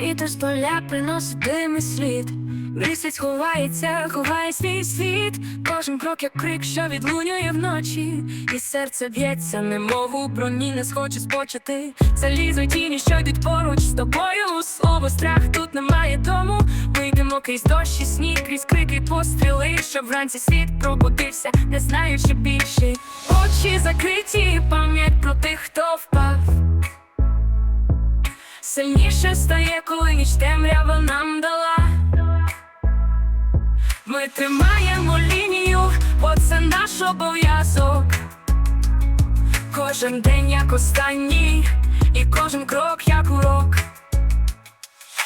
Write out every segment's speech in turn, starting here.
Вітер з поля приносить дим і слід. Місяць ховається, ховає свій світ. Кожен крок як крик, що відлунює вночі. І серце б'ється, немов у броні, не схоче спочати. Залізо тіні, що йдуть поруч з тобою. Слово страх тут немає дому. Ми йдемо крізь дощ і сніг, крізь крики постріли, щоб вранці світ пробудився, не знаючи більше. Очі закриті, пам'ять про тих, хто впав. Сильніше стає, коли ніч темрява нам дала. Ми тримаємо лінію, бо це наш обов'язок. Кожен день як останній, і кожен крок як урок.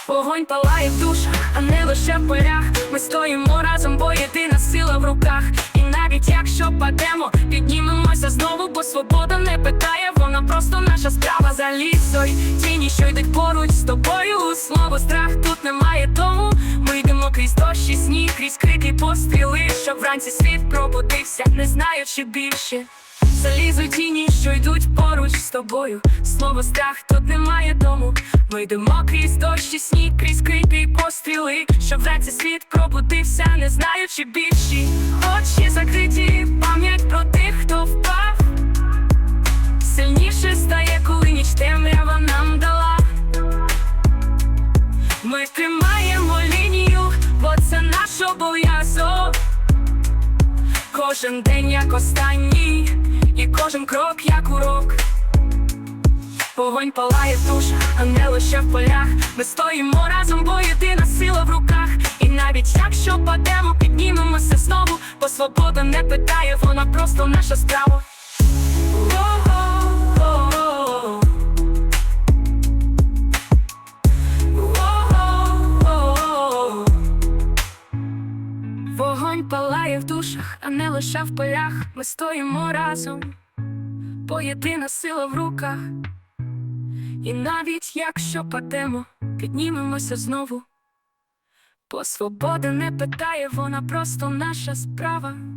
Вогонь палає в душах, а не лише в полях. Ми стоїмо разом, бо єдина сила в руках. І навіть якщо падемо, піднімемося знову, бо свобода не питає, вона просто наша справа за лісою. Що йдуть поруч з тобою. Слово страх тут немає тому. Ми йдемо крізь дощ і сніг, крізь крики постріли, щоб вранці світ пробудився, не знаючи більше. Залізо тіні, що йдуть поруч з тобою. Слово страх тут немає дому. Ми йдемо крізь дощ і сніг, крізь крики постріли, щоб вранці світ пробудився, не знаючи більші. Очі закриті, Кожен день як останній, і кожен крок як урок. Вогонь палає душ, а не лише в полях. Ми стоїмо разом, бо єдина сила в руках. І навіть якщо падемо, піднімемося знову, бо свобода не питає, вона просто наша справа. Палає а не лише в полях. Ми стоїмо разом, бо єдина сила в руках. І навіть якщо падемо, піднімемося знову. Бо свобода не питає, вона просто наша справа.